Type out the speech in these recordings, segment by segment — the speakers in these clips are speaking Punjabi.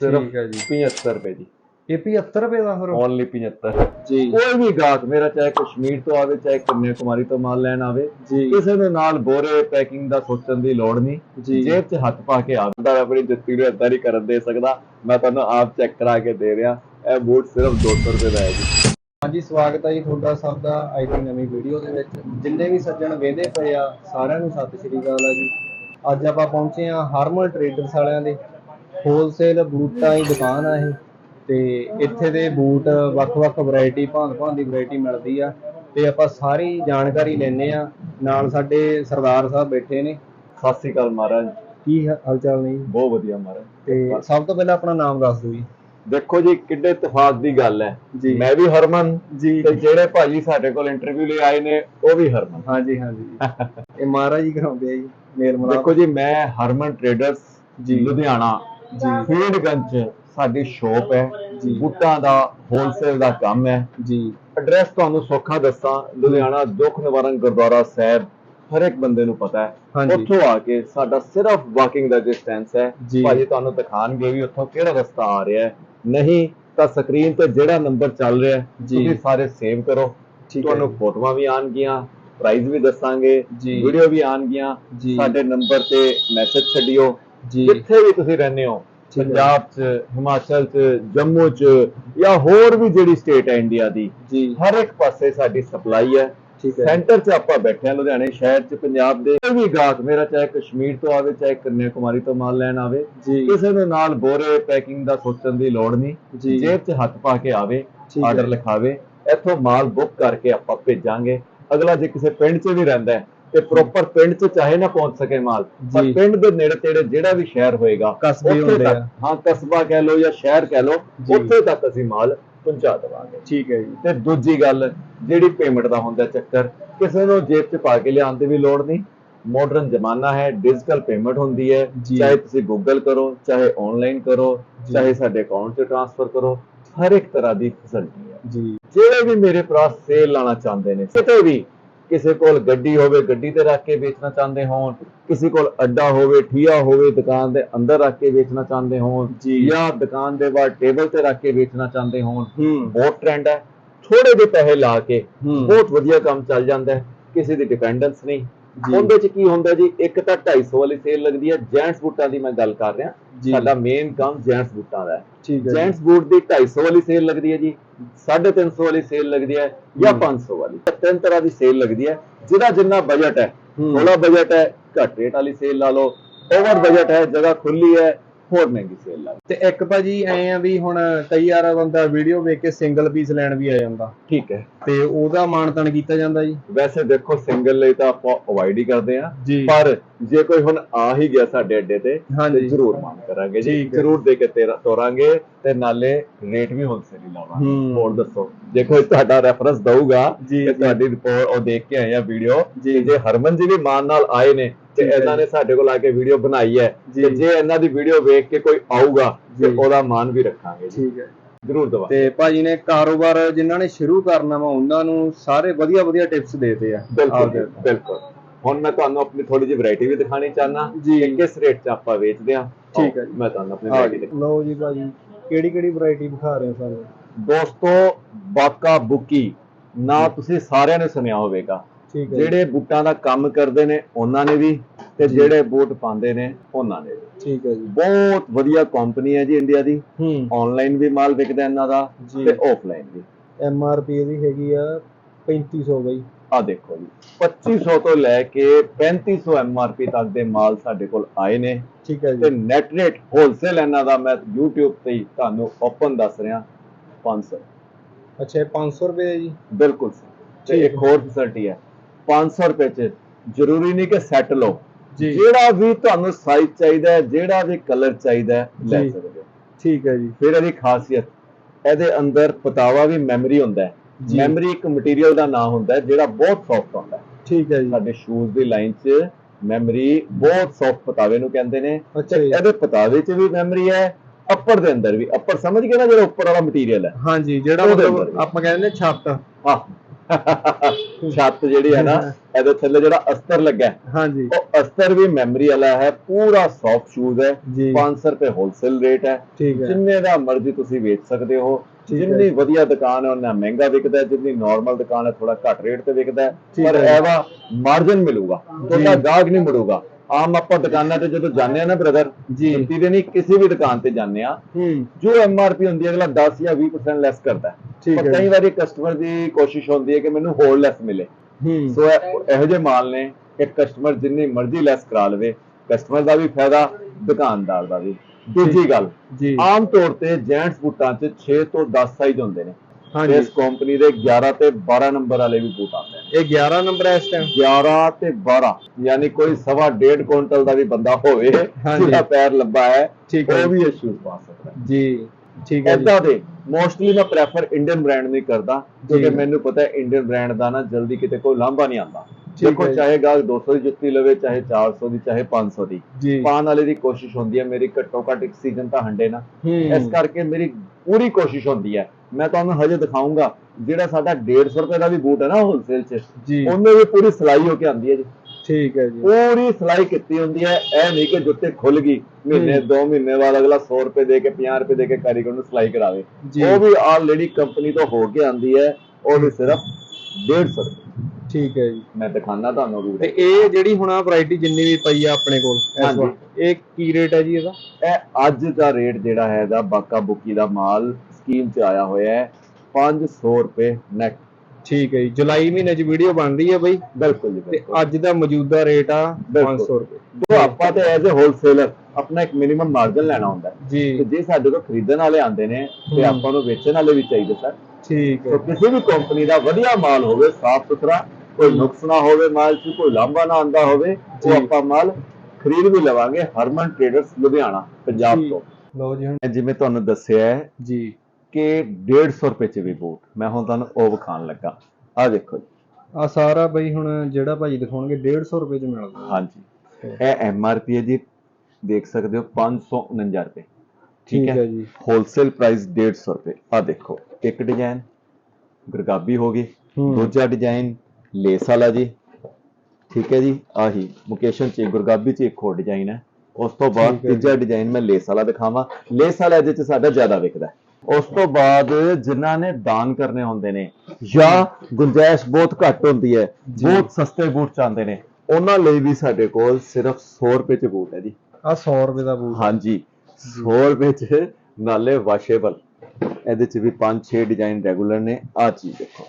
ਸਿਰਫ ਠੀਕ ਹੈ ਜੀ। 75 ਰੁਪਏ ਦੀ ਇਹ 75 ਰੁਪਏ ਦਾ ਫਿਰ? ਓਨਲੀ 75 ਜੀ। ਕੋਈ ਵੀ ਗਾਹਕ ਮੇਰਾ ਚਾਹੇ ਕਸ਼ਮੀਰ ਤੋਂ ਆਵੇ ਚਾਹੇ ਕੰਨਿਆ ਕੁਮਾਰੀ ਤੋਂ ਮਾਲ ਲੈਣ ਆਵੇ ਜੀ। ਕਿਸੇ ਦੇ ਨਾਲ ਬੋਰੇ ਪੈਕਿੰਗ ਦਾ ਸੋਚਣ ਦੀ ਲੋੜ ਨਹੀਂ। ਜੀ। ਜੇਬ 'ਚ ਹੱਥ ਪਾ ਕੇ ਆਉਂਦਾ ਆਪਣੀ ਜੁੱਤੀ ਨੂੰ ਏਦਾਂ ਨਹੀਂ ਕਰਨ ਦੇ ਸਕਦਾ। ਮੈਂ ਤੁਹਾਨੂੰ ਆਪ ਚੈੱਕ ਕਰਾ ਕੇ ਦੇ ਰਿਹਾ। ਇਹ ਬੂਟ ਸਿਰਫ 200 ਰੁਪਏ ਦਾ ਹੈ ਜੀ। ਹਾਂਜੀ ਸਵਾਗਤ ਹੈ ਜੀ ਤੁਹਾਡਾ ਸਭ ਦਾ ਅੱਜ ਦੀ ਨਵੀਂ ਵੀਡੀਓ ਦੇ ਵਿੱਚ। ਜਿੰਨੇ ਵੀ ਸੱਜਣ ਵੇਂਦੇ ਪਏ ਆ ਸਾਰਿਆਂ ਨੂੰ ਸਤਿ ਸ਼੍ਰੀ ਅਕਾਲ ਆ ਜੀ। ਅੱਜ ਆਪਾਂ ਪਹੁੰਚੇ ਆ ਹਾਰਮਲ ਟਰੇਡਰਸ ਵਾਲਿਆਂ ਦੇ। ਹੋਲਸੇਲ ਬੂਟਾਂ ਦੀ ਦੁਕਾਨ ਆ ਇਹ ਤੇ ਇੱਥੇ ਦੇ ਬੂਟ ਵੱਖ-ਵੱਖ ਵੈਰਾਈਟੀ ਭਾਂਤ-ਭਾਂਤ ਦੀ ਵੈਰਾਈਟੀ ਮਿਲਦੀ ਆ ਤੇ ਆਪਾਂ ਸਾਰੀ ਜਾਣਕਾਰੀ ਲੈਣੇ ਆ। ਨਾਲ ਸਾਡੇ ਸਰਦਾਰ ਸਾਹਿਬ ਬੈਠੇ ਨੇ। ਸਤਿ ਸ੍ਰੀ ਅਕਾਲ ਮਹਾਰਾਜ। ਕੀ ਹਾ- ਹਾਲ ਚਾਲ ਨੇ ਜੀ? ਬਹੁਤ ਵਧੀਆ ਮਹਾਰਾਜ। ਤੇ ਸਭ ਤੋਂ ਪਹਿਲਾਂ ਆਪਣਾ ਨਾਮ ਦੱਸ ਦਿਓ ਜੀ। ਦੇਖੋ ਜੀ ਕਿੱਡੇ ਇਤਫਾਕ ਦੀ ਗੱਲ ਹੈ। ਜੀ। ਮੈਂ ਵੀ ਹਰਮਨ ਜੀ। ਤੇ ਜਿਹੜੇ ਭਾਜੀ ਸਾਡੇ ਕੋਲ ਇੰਟਰਵਿਊ ਲਈ ਆਏ ਨੇ ਉਹ ਵੀ ਹਰਮਨ। ਹਾਂਜੀ ਹਾਂਜੀ। ਇਹ ਮਹਾਰਾਜ ਜੀ ਕਰਾਉਂਦੇ ਆ ਜੀ ਮੇਲ ਮਿਲਾਪ ਦੇਖੋ ਜੀ ਮੈਂ ਹਰਮਨ ਟ੍ਰੇਡਰਸ ਜੀ। ਲੁਧਿਆਣਾ ਜੀ। ਫੀਲਡਗੰਜ ਸਾਡੀ ਸ਼ੋਪ ਹੈ। ਬੂਟਾਂ ਦਾ ਹੋਲਸੇਲ ਦਾ ਕੰਮ ਹੈ। ਜੀ। ਐਡਰੈਸ ਤੁਹਾਨੂੰ ਸੌਖਾ ਦੱਸਾਂ ਲੁਧਿਆਣਾ ਦੁੱਖ ਨਿਵਾਰਨ ਗੁਰਦੁਆਰਾ ਸਾਹਿਬ ਹਰ ਇੱਕ ਬੰਦੇ ਨੂੰ ਪਤਾ ਹੈ। ਉੱਥੋਂ ਆ ਕੇ ਸਾਡਾ ਸਿਰਫ ਵਾਕਿੰਗ ਦਾ ਡਿਸਟੈਂਸ ਹੈ। ਭਾਜੀ ਤੁਹਾਨੂੰ ਦਿਖਾਣਗੇ ਵੀ ਉੱਥੋਂ ਕਿਹੜਾ ਰਸਤਾ ਆ ਰਿਹਾ ਹੈ। ਨਹੀਂ ਤਾਂ ਸਕਰੀਨ ਤੇ ਜਿਹੜਾ ਨੰਬਰ ਚੱਲ ਰਿਹਾ। ਤੁਸੀਂ ਸਾਰੇ ਸੇਵ ਕਰੋ। ਤੁਹਾਨੂੰ ਫੋਟੋਆਂ ਵੀ ਆਣਗੀਆਂ ਪ੍ਰਾਈਸ ਵੀ ਦੱਸਾਂਗੇ। ਵੀਡੀਓ ਵੀ ਆਣਗੀਆਂ। ਸਾਡੇ ਨੰਬਰ ਤੇ ਮੈਸੇਜ ਛੱਡਿਓ। ਜਿੱਥੇ ਵੀ ਤੁਸੀਂ ਰਹਿੰਦੇ ਹੋ। ਪੰਜਾਬ 'ਚ ਹਿਮਾਚਲ 'ਚ ਜੰਮੂ 'ਚ ਜਾਂ ਹੋਰ ਵੀ ਜਿਹੜੀ ਸਟੇਟ ਹੈ ਇੰਡੀਆ ਦੀ ਹਰ ਇੱਕ ਪਾਸੇ ਸਾਡੀ ਸਪਲਾਈ ਹੈ। ਸੈਂਟਰ 'ਚ ਆਪਾਂ ਬੈਠੇ ਹਾਂ ਲੁਧਿਆਣੇ ਸ਼ਹਿਰ 'ਚ ਪੰਜਾਬ ਦੇ ਕੋਈ ਵੀ ਗਾਹਕ ਮੇਰਾ ਚਾਹੇ ਕਸ਼ਮੀਰ ਤੋਂ ਆਵੇ ਚਾਹੇ ਕੰਨਿਆ ਕੁਮਾਰੀ ਤੋਂ ਮਾਲ ਲੈਣ ਆਵੇ ਕਿਸੇ ਦੇ ਨਾਲ ਬੋਰੇ ਪੈਕਿੰਗ ਦਾ ਸੋਚਣ ਦੀ ਲੋੜ ਨਹੀਂ। ਜੇਬ 'ਚ ਹੱਥ ਪਾ ਕੇ ਆਵੇ। ਆਰਡਰ ਲਿਖਾਵੇ ਇੱਥੋਂ ਮਾਲ ਬੁੱਕ ਕਰਕੇ ਆਪਾਂ ਭੇਜਾਂਗੇ। ਅਗਲਾ ਜੇ ਕਿਸੇ ਪਿੰਡ 'ਚ ਵੀ ਰਹਿੰਦਾ ਹੈ ਤੇ ਪ੍ਰੋਪਰ ਪਿੰਡ 'ਚ ਚਾਹੇ ਨਾ ਪਹੁੰਚ ਸਕੇ ਮਾਲ ਪਰ। ਪਿੰਡ ਦੇ ਨੇੜੇ ਤੇੜੇ ਜਿਹੜਾ ਵੀ ਸ਼ਹਿਰ ਹੋਏਗਾ ਕਸਬੇ ਹੁੰਦੇ ਆ। ਹਾਂ ਕਸਬਾ ਕਹਿ ਲਓ ਜਾਂ ਸ਼ਹਿਰ ਕਹਿ ਲਓ। ਉੱਥੇ ਤੱਕ ਅਸੀਂ ਮਾਲ ਪਹੁੰਚਾ ਦੇਵਾਂਗੇ ਠੀਕ ਹੈ ਜੀ ਤੇ ਦੂਜੀ ਗੱਲ ਜਿਹੜੀ ਪੇਮੈਂਟ ਦਾ ਹੁੰਦਾ ਚੱਕਰ ਕਿਸੇ ਨੂੰ ਜੇਬ 'ਚ ਪਾ ਕੇ ਲਿਆਉਣ ਦੀ ਵੀ ਲੋੜ ਨਹੀਂ ਮਾਡਰਨ ਜ਼ਮਾਨਾ ਹੈ ਡਿਜੀਟਲ ਪੇਮੈਂਟ ਹੁੰਦੀ ਹੈ। ਚਾਹੇ ਤੁਸੀਂ ਗੂਗਲ ਕਰੋ ਚਾਹੇ ਆਨਲਾਈਨ ਕਰੋ। ਚਾਹੇ ਸਾਡੇ ਅਕਾਊਂਟ 'ਚ ਟ੍ਰਾਂਸਫਰ ਕਰੋ ਹਰ ਇੱਕ ਤਰ੍ਹਾਂ ਦੀ ਫੈਸਿਲਿਟੀ ਹੈ ਜੀ ਜਿਹੜੇ ਵੀ ਮੇਰੇ ਭਰਾ ਸੇਲ ਲਾਣਾ ਚਾਹੁੰਦੇ ਨੇ ਕਿਤੇ ਵੀ ਕਿਸੇ ਕੋਲ ਗੱਡੀ ਹੋਵੇ ਗੱਡੀ ਤੇ ਰੱਖ ਕੇ ਵੇਚਣਾ ਚਾਹੁੰਦੇ ਹੋਣ ਕਿਸੇ ਕੋਲ ਅੱਡਾ ਹੋਵੇ ਠੀਆ ਹੋਵੇ ਦੁਕਾਨ ਦੇ ਅੰਦਰ ਰੱਖ ਕੇ ਵੇਚਣਾ ਚਾਹੁੰਦੇ ਹੋਣ ਜੀ। ਜਾਂ ਦੁਕਾਨ ਦੇ ਬਾਹਰ ਟੇਬਲ ਤੇ ਰੱਖ ਕੇ ਵੇਚਣਾ ਚਾਹੁੰਦੇ ਹੋਣ ਬਹੁਤ ਟ੍ਰੈਂਡ ਹੈ ਥੋੜੇ ਜਿਹੇ ਪੈਸੇ ਲਾ ਕੇ। ਬਹੁਤ ਵਧੀਆ ਕੰਮ ਚੱਲ ਜਾਂਦਾ ਹੈ ਕਿਸੇ ਦੀ ਡਿਪੈਂਡੈਂਸ ਨਹੀਂ। ਉਹਦੇ ਚ ਕੀ ਹੁੰਦਾ ਜੀ? ਇੱਕ ਤਾਂ 250 ਵਾਲੀ ਸੇਲ ਲੱਗਦੀ ਹੈ ਜੈਂਟਸ ਬੂਟਾਂ ਦੀ ਮੈਂ ਗੱਲ ਕਰ ਰਿਹਾ। ਸਾਡਾ ਮੇਨ ਕੰਮ ਜੈਂਟਸ ਬੂਟਾਂ ਦਾ ਹੈ। ਜੈਂਟਸ ਬੂਟ ਦੀ 250 ਵਾਲੀ ਸੇਲ ਲੱਗਦੀ ਹੈ ਜੀ। 350 ਵਾਲੀ ਸੇਲ ਲੱਗਦੀ ਹੈ ਜਾਂ ਹੂੰ। 500 ਵਾਲੀ। ਤਿੰਨ ਤਰ੍ਹਾਂ ਦੀ ਸੇਲ ਲੱਗਦੀ ਹੈ। ਜਿਹਦਾ ਜਿੰਨਾ ਬਜਟ ਹੈ। ਥੋੜਾ ਬਜਟ ਹੈ ਘੱਟ ਰੇਟ ਵਾਲੀ ਸੇਲ ਲਾ ਲਓ। ਓਵਰ ਬਜਟ ਹੈ ਜਗ੍ਹਾ ਖੁੱਲੀ ਹੈ ਹੋਰ ਮਹਿੰਗੀ ਸੇਲ ਲਾ ਤੇ ਇੱਕ ਭਾਜੀ ਐ ਆ ਵੀ ਹੁਣ ਕਈ ਵਾਰ ਬੰਦਾ ਵੀਡੀਓ ਵੇਖ ਕੇ ਸਿੰਗਲ ਪੀਸ ਲੈਣ ਵੀ ਆ ਜਾਂਦਾ। ਠੀਕ ਹੈ। ਤੇ ਉਹਦਾ ਮਾਨਤਨ ਕੀਤਾ ਜਾਂਦਾ ਜੀ ਵੈਸੇ ਦੇਖੋ ਸਿੰਗਲ ਲਈ ਤਾਂ ਆਪਾਂ ਅਵੋਇਡ ਹੀ ਕਰਦੇ ਆ। ਪਰ ਜੇ ਕੋਈ ਹੁਣ ਆ ਹੀ ਗਿਆ ਸਾਡੇ ਅੱਡੇ ਤੇ। ਤੇ ਜ਼ਰੂਰ ਮੰਗ ਕਰਾਂਗੇ ਜੀ। ਜ਼ਰੂਰ ਦੇ ਕੇ ਤੇਰਾ ਤੋਰਾਂਗੇ ਤੇ ਨਾਲੇ ਰੇਟ ਵੀ ਹੋਲਸੇਲ ਹੀ ਲਾਵਾਂਗੇ। ਹੋਰ ਦੱਸੋ ਜੇ ਕੋਈ ਤੁਹਾਡਾ ਰੈਫਰੈਂਸ ਦਊਗਾ ਜੀ। ਤੁਹਾਡੀ ਰਿਪੋਰਟ ਉਹ ਦੇਖ ਕੇ ਆਏ ਆ ਵੀਡੀਓ ਜੀ। ਹਰਮਨ ਜੀ ਵੀ ਮਾਨ ਨਾਲ ਆਏ ਨੇ ਤੇ ਇਹਨਾਂ। ਨੇ ਸਾਡੇ ਕੋਲ ਆ ਕੇ ਵੀਡੀਓ ਬਣਾਈ ਹੈ। ਤੇ ਜੇ ਇਹਨਾਂ ਦੀ ਵੀਡੀਓ ਵੇਖ ਕੇ ਕੋਈ ਆਊਗਾ ਤੇ। ਉਹਦਾ ਮਾਨ ਵੀ ਰੱਖਾਂਗੇ ਜੀ ਠੀਕ ਹੈ ਜ਼ਰੂਰ ਦਵਾ। ਤੇ ਭਾਜੀ ਨੇ ਕਾਰੋਬਾਰ ਜਿਨ੍ਹਾਂ ਨੇ ਸ਼ੁਰੂ ਕਰਨਾ ਵਾ ਉਹਨਾਂ ਨੂੰ ਸਾਰੇ ਵਧੀਆ ਵਧੀਆ ਟਿਪਸ ਦੇਤੇ ਆ। ਬਿਲਕੁਲ ਬਿਲਕੁਲ। ਹੁਣ ਮੈਂ ਤੁਹਾਨੂੰ ਆਪਣੀ ਥੋੜੀ ਜਿਹੀ ਵੈਰਾਈਟੀ ਵੀ ਦਿਖਾਣੀ ਚਾਹਨਾ ਜੀ। ਕਿ ਕਿਸ ਰੇਟ 'ਚ ਆਪਾਂ ਵੇਚਦੇ ਆ ਠੀਕ ਹੈ ਜੀ। ਮੈਂ ਤੁਹਾਨੂੰ ਆਪਣੀ ਵੈਰਾਈਟੀ ਦਿਖਾ ਲਓ ਜੀ ਭਾਜੀ ਕਿਹੜੀ ਕਿਹੜੀ ਵੈਰਾਈਟੀ ਦਿਖਾ ਰਹੇ ਹੋ ਸਾਨੂੰ ਦੋਸਤੋ ਬਾਕਾ ਬੁੱਕੀ ਨਾ ਤੁਸੀਂ ਸਾਰਿਆਂ ਨੇ ਸੁਣਿਆ ਹੋਵੇਗਾ। ਜਿਹੜੇ ਬੂਟਾਂ ਦਾ ਕੰਮ ਕਰਦੇ ਨੇ ਉਹਨਾਂ ਨੇ ਵੀ ਤੇ। ਜਿਹੜੇ ਬੂਟ ਪਾਉਂਦੇ ਨੇ ਉਹਨਾਂ ਵੀ ਠੀਕ ਹੈ ਜੀ। ਬਹੁਤ ਵਧੀਆ ਕੰਪਨੀ ਹੈ ਜੀ ਇੰਡੀਆ ਦੀ। ਹੂੰ। ਆਨਲਾਈਨ ਵੀ ਮਾਲ ਵਿਕਦਾ ਇਹਨਾਂ ਦਾ। ਤੇ ਆਫਲਾਈਨ ਵੀ। ਐਮ ਆਰ ਪੀ ਇਹਦੀ ਹੈਗੀ ਆ 3500 ਬਈ। ਆ ਦੇਖੋ ਜੀ 2500 ਤੋਂ ਲੈ ਕੇ 3500 ਐਮਆਰਪੀ ਤੱਕ ਦੇ ਮਾਲ ਸਾਡੇ ਕੋਲ ਆਏ ਨੇ। ਠੀਕ ਹੈ ਤੇ ਜੀ ਨੈਟ ਰੇਟ ਹੋਲਸੇਲ ਇਹਨਾਂ ਦਾ ਮੈਂ YouTube ਤੇ ਤੁਹਾਨੂੰ ਓਪਨ ਦੱਸ ਰਿਹਾ 500 ਅੱਛਾ ਇਹ 500 ਰੁਪਏ ਜੀ। ਬਿਲਕੁਲ। ਤੇ ਇੱਕ ਹੋਰ ਫੈਸਿਲਿਟੀ ਹੈ। 500 ਰੁਪਏ ਚ ਜ਼ਰੂਰੀ ਨਹੀਂ ਕਿ ਸੈੱਟ ਲਓ। ਜਿਹੜਾ ਵੀ ਤੁਹਾਨੂੰ ਸਾਈਜ਼ ਚਾਹੀਦਾ ਹੈ ਜਿਹੜਾ ਵੀ ਕਲਰ ਚਾਹੀਦਾ ਹੈ ਲੈ। ਸਕਦੇ ਹੋ। ਠੀਕ ਹੈ ਜੀ। ਫਿਰ ਇਹਦੀ ਖਾਸੀਅਤ ਇਹਦੇ ਅੰਦਰ ਪਤਾਵਾ ਵੀ ਮੈਮਰੀ ਹੁੰਦਾ ਹੈ। ਮੈਮਰੀ ਇੱਕ ਮਟੀਰੀਅਲ ਦਾ ਨਾਮ ਹੁੰਦਾ ਹੈ ਜਿਹੜਾ ਬਹੁਤ ਸੌਫਟ ਹੁੰਦਾ ਹੈ। ਠੀਕ ਹੈ ਜੀ। ਸਾਡੇ ਸ਼ੂਜ਼ ਦੀ ਲਾਈਨ 'ਚ ਮੈਮਰੀ ਬਹੁਤ ਸੌਫਟ ਪਤਾਵੇ ਨੂੰ ਕਹਿੰਦੇ ਨੇ। ਇਹਦੇ ਪਤਾਵੇ 'ਚ ਵੀ ਮੈਮਰੀ ਹੈ ਅੱਪਰ ਦੇ ਅੰਦਰ ਵੀ। ਅੱਪਰ ਸਮਝ ਗਏ ਨਾ ਜਿਹੜਾ ਉੱਪਰ ਵਾਲਾ ਮਟੀਰੀਅਲ ਹੈ? ਹਾਂਜੀ ਜਿਹੜਾ ਮਤਲਬ। ਆਪਾਂ ਕਹਿੰਦੇ ਨੇ ਛੱਤ। ਹਾਂ ਛੱਤ ਜਿਹੜੀ ਹੈ ਨਾ ਇਹਦੇ ਥੱਲੇ ਜਿਹੜਾ ਅਸਤਰ ਲੱਗਾ ਹਾਂਜੀ। ਉਹ ਅਸਤਰ ਵੀ ਮੈਮਰੀ ਵਾਲਾ ਹੈ ਪੂਰਾ ਸੌਫਟ ਸ਼ੂਜ਼ ਹੈ ਜੀ। 500 ਰੁਪਏ ਹੋਲਸੇਲ ਰੇਟ ਹੈ ਜਿੰਨੇ ਦਾ ਮਰਜ਼ੀ ਤੁਸੀਂ ਵੇਚ ਸਕਦੇ ਹੋ। ਜਿੰਨੀ ਵਧੀਆ ਦੁਕਾਨ ਹੈ ਉਹਨਾਂ ਮਹਿੰਗਾ ਵਿਕਦਾ ਹੈ ਜਿੰਨੀ ਨਾਰਮਲ ਦੁਕਾਨ ਹੈ ਥੋੜਾ ਘੱਟ ਰੇਟ ਤੇ ਵਿਕਦਾ ਪਰ। ਇਹਦਾ ਮਾਰਜਨ ਮਿਲੂਗਾ ਤੁਹਾਡਾ ਗਾਹਕ ਨਹੀਂ ਮੁੜੂਗਾ। ਆਮ ਆਪਾਂ ਦੁਕਾਨਾਂ ਤੇ ਜਦੋਂ ਜਾਂਦੇ ਆ ਨਾ ਬ੍ਰਦਰ ਜੀ। ਦੇ ਨਹੀਂ ਕਿਸੇ ਵੀ ਦੁਕਾਨ ਤੇ ਜਾਂਦੇ ਆ ਹੂੰ। ਜੋ ਐਮਆਰਪੀ ਹੁੰਦੀ ਹੈ ਅਗਲਾ 10 ਜਾਂ 20% ਲੈਸ ਕਰਦਾ ਹੈ। ਠੀਕ ਪਰ ਹੈ ਕਈ ਵਾਰੀ ਕਸਟਮਰ ਦੀ ਕੋਸ਼ਿਸ਼ ਹੁੰਦੀ ਹੈ ਕਿ ਮੈਨੂੰ ਹੋਰ ਲੈਸ ਮਿਲੇ। ਹੂੰ। ਸੋ ਇਹ- ਇਹੋ ਜਿਹੇ ਮਾਲ ਨੇ ਕਿ ਕਸਟਮਰ ਜਿੰਨੀ ਮਰਜ਼ੀ ਲੈਸ ਕਰਾ ਲਵੇ ਕਸਟਮਰ ਦਾ ਵੀ ਫਾਇਦਾ ਦੁਕਾਨਦਾਰ ਦਾ ਵੀ। ਦੂਜੀ ਗੱਲ ਜੀ। ਆਮ ਤੌਰ ਤੇ ਜੈਂਟਸ ਬੂਟਾਂ 'ਚ 6 ਤੋਂ 10 ਸਾਈਜ਼ ਹੁੰਦੇ ਨੇ। ਹਾਂਜੀ। ਇਸ ਕੰਪਨੀ ਦੇ 11 ਤੇ 12 ਨੰਬਰ ਵਾਲੇ ਵੀ ਬੂਟ ਆਉਂਦੇ ਨੇ। ਇਹ 11 ਨੰਬਰ ਹੈ ਇਸ ਟਾਈਮ 11 ਤੇ 12 ਯਾਨੀ ਕੋਈ ਸਵਾ ਡੇਢ ਕੁਇੰਟਲ ਦਾ ਵੀ ਬੰਦਾ ਹੋਵੇ ਹਾਂਜੀ। ਜਿਹਦਾ ਪੈਰ ਲੰਬਾ ਹੈ ਠੀਕ ਹੈ ਉਹ ਵੀ ਇਹ ਸ਼ੂਜ਼ ਪਾ ਸਕਦਾ ਹੈ। ਜੀ। ਠੀਕ ਹੈ ਜੀ। ਏਦਾਂ ਦੇ। ਮੋਸਟਲੀ ਮੈਂ ਪ੍ਰੈਫਰ ਇੰਡੀਅਨ ਬ੍ਰਾਂਡ ਨਹੀਂ ਕਰਦਾ ਕਿਉਂਕਿ ਜੀ। ਮੈਨੂੰ ਪਤਾ ਹੈ ਇੰਡੀਅਨ ਬ੍ਰਾਂਡ ਦਾ ਨਾ ਜਲਦੀ ਕਿਤੇ ਕੋਈ ਲਾਂਭਾ ਨਹੀਂ ਆਉਂਦਾ। ਠੀਕ ਦੇਖੋ ਹੈ ਜੀ। ਚਾਹੇ ਗਾਹਕ 200 ਦੀ ਜੁੱਤੀ ਲਵੇ ਚਾਹੇ 400 ਦੀ ਚਾਹੇ 500 ਦੀ। ਜੀ। ਪਾਣ ਵਾਲੇ ਦੀ ਕੋਸ਼ਿਸ਼ ਹੁੰਦੀ ਹੈ ਮੇਰੀ ਘੱਟੋ ਘੱਟ ਇੱਕ ਸੀਜ਼ਨ ਤਾਂ ਹੰਡੇ ਨਾ। ਹੂੰ। ਇਸ ਕਰਕੇ ਮੇਰੀ ਪੂਰੀ ਕੋਸ਼ਿਸ਼ ਹੁੰਦੀ ਹੈ। ਮੈਂ ਤੁਹਾਨੂੰ ਹਜੇ ਦਿਖਾਉਂਗਾ ਜਿਹੜਾ ਸਾਡਾ 150 ਰੁਪਏ ਦਾ ਵੀ ਬੂਟ ਹੈ ਨਾ ਹੋਲਸੇਲ 'ਚ ਜੀ। ਉਹਨੇ ਵੀ ਪੂਰੀ ਸਿਲਾਈ ਹੋ ਕੇ ਆਉਂਦੀ ਹੈ ਜੀ। ਠੀਕ ਹੈ ਜੀ। ਪੂਰੀ ਸਿਲਾਈ ਕੀਤੀ ਹੁੰਦੀ ਹੈ। ਇਹ ਨਹੀਂ ਕਿ ਜੁੱਤੇ ਖੁੱਲ ਗਈ ਮਹੀਨੇ ਹੂੰ। ਦੋ ਮਹੀਨੇ ਬਾਅਦ ਅਗਲਾ 100 ਰੁਪਏ ਦੇ ਕੇ 50 ਰੁਪਏ ਦੇ ਕੇ ਕਾਰੀਗਰ ਨੂੰ ਸਿਲਾਈ ਕਰਾਵੇ। ਉਹ ਵੀ ਆਲਰੇਡੀ ਕੰਪਨੀ ਤੋਂ ਹੋ ਕੇ ਆਂਦੀ ਹੈ ਉਹ ਵੀ ਸਿਰਫ 150 ਰੁਪਏ। ਠੀਕ ਹੈ ਜੀ। ਮੈਂ ਦਿਖਾਣਾ ਤੁਹਾਨੂੰ ਵੀ ਤੇ ਇਹ ਜਿਹੜੀ ਹੁਣ ਆ ਵੈਰਾਈਟੀ ਜਿੰਨੀ ਵੀ ਪਈ ਆ ਆਪਣੇ ਕੋਲ ਇਸ ਇਹ ਕੀ ਰੇਟ ਹੈ ਜੀ ਇਹਦਾ? ਇਹ ਅੱਜ ਦਾ ਰੇਟ ਜਿਹੜਾ ਹੈ ਇਹਦਾ ਬਾਕਾ ਬੁੱਕੀ ਦਾ ਮਾਲ ਸਕੀਮ 'ਚ ਆਇਆ ਹੋਇਆ ਹੈ 500 ਰੁਪਏ ਨੈਟ ਠੀਕ ਹੈ ਜੀ ਜੁਲਾਈ ਮਹੀਨੇ 'ਚ ਵੀਡੀਓ ਬਣ ਰਹੀ ਹੈ ਬਈ। ਬਿਲਕੁਲ ਜੀ ਤੇ ਬਿਲਕੁਲ ਅੱਜ ਦਾ ਮੌਜੂਦਾ ਰੇਟ ਆ ਬਿਲਕੁਲ। 500 ਰੁਪਏ। ਜੋ ਆਪਾਂ ਤੇ ਐਜ਼ ਅ ਹੋਲਸੇਲਰ ਆਪਣਾ ਇੱਕ ਮਿਨੀਮਮ ਮਾਰਜਨ ਲੈਣਾ ਹੁੰਦਾ ਹੈ। ਤੇ ਜੀ ਜੇ ਸਾਡੇ ਕੋਲ ਖਰੀਦਣ ਵਾਲੇ ਆਉਂਦੇ ਨੇ ਤੇ। ਆਪਾਂ ਨੂੰ ਵੇਚਣ ਵਾਲੇ ਵੀ ਚਾਹੀਦੇ ਸਰ। ਠੀਕ ਸੋ ਹੈ ਕਿਸੇ ਵੀ ਕੰਪਨੀ ਦਾ ਵਧੀਆ ਮਾਲ ਹੋਵੇ ਸਾਫ਼ ਸੁਥਰਾ ਕੋਈ ਨੁਕਸ ਨਾ ਹੋਵੇ ਮਾਲ 'ਚ ਕੋਈ ਲਾਂਭਾ ਨਾ ਆਂਦਾ ਹੋਵੇ ਉਹ ਜੀ। ਆਪਾਂ ਮਾਲ ਖਰੀਦ ਵੀ ਲਵਾਂਗੇ ਹਰਮਨ ਟ੍ਰੇਡਰਸ ਲੁਧਿਆਣਾ ਪੰਜਾਬ। ਤੋਂ। ਲਓ ਜੀ ਹੁਣ। ਮੈਂ ਜਿਵੇਂ ਤੁਹਾਨੂੰ ਦੱਸਿਆ ਹੈ ਜੀ। ਕਿ 150 ਰੁਪਏ 'ਚ ਵੀ ਬੂਟ ਮੈਂ ਹੁਣ ਤੁਹਾਨੂੰ ਉਹ ਵਿਖਾਣ ਲੱਗਾ। ਆ ਦੇਖੋ ਜੀ। ਆ ਸਾਰਾ ਬਈ ਹੁਣ ਜਿਹੜਾ ਭਾਜੀ ਦਿਖਾਉਣਗੇ 150 ਰੁਪਏ 'ਚ ਮਿਲਦਾ ਹਾਂਜੀ। ਇਹ ਐਮ ਆਰ ਪੀ ਹੈ ਜੀ। ਦੇਖ ਸਕਦੇ ਹੋ 549 ਰੁਪਏ। ਠੀਕ ਹੈ। ਜੀ। ਹੋਲਸੇਲ ਪ੍ਰਾਈਸ 150 ਰੁਪਏ। ਆ ਦੇਖੋ ਇੱਕ ਡਿਜ਼ਾਈਨ ਗਰਗਾਬੀ ਹੋ ਗਈ। ਦੂਜਾ ਡਿਜ਼ਾਈਨ ਲੇਸ ਵਾਲਾ ਜੀ। ਠੀਕ ਹੈ ਜੀ। ਆਹੀ ਮੁਕੇਸ਼ਨ ਚ ਗੁਰਗਾਬੀ ਚ ਇੱਕ ਹੋਰ ਡਿਜ਼ਾਈਨ ਹੈ। ਉਸ ਤੋਂ ਬਾਅਦ। ਤੀਜਾ ਡਿਜ਼ਾਈਨ ਮੈਂ ਲੇਸ ਵਾਲਾ ਦਿਖਾਵਾਂ। ਲੇਸ ਵਾਲਾ ਇਹਦੇ ਚ ਸਾਡਾ ਜ਼ਿਆਦਾ ਵਿਕਦਾ ਹੈ। ਉਸ ਤੋਂ ਬਾਅਦ ਜਿਨ੍ਹਾਂ ਨੇ ਦਾਨ ਕਰਨੇ ਹੁੰਦੇ ਨੇ ਜਾਂ ਗੁੰਜਾਇਸ਼ ਬਹੁਤ ਘੱਟ ਹੁੰਦੀ ਹੈ। ਬਹੁਤ ਸਸਤੇ ਬੂਟ ਚਾਹੁੰਦੇ ਨੇ ਉਹਨਾਂ ਲਈ ਵੀ ਸਾਡੇ ਕੋਲ ਸਿਰਫ 100 ਰੁਪਏ ਚ ਬੂਟ ਹੈ ਜੀ। ਆ 100 ਰੁਪਏ ਦਾ ਬੂਟ। ਹਾਂਜੀ 100 ਰੁਪਏ ਚ ਨਾਲੇ ਵਾਸ਼ੇਬਲ ਇਹਦੇ ਚ ਵੀ 5-6 ਡਿਜ਼ਾਈਨ ਰੈਗੂਲਰ ਨੇ ਆ ਚੀਜ਼ ਦੇਖੋ।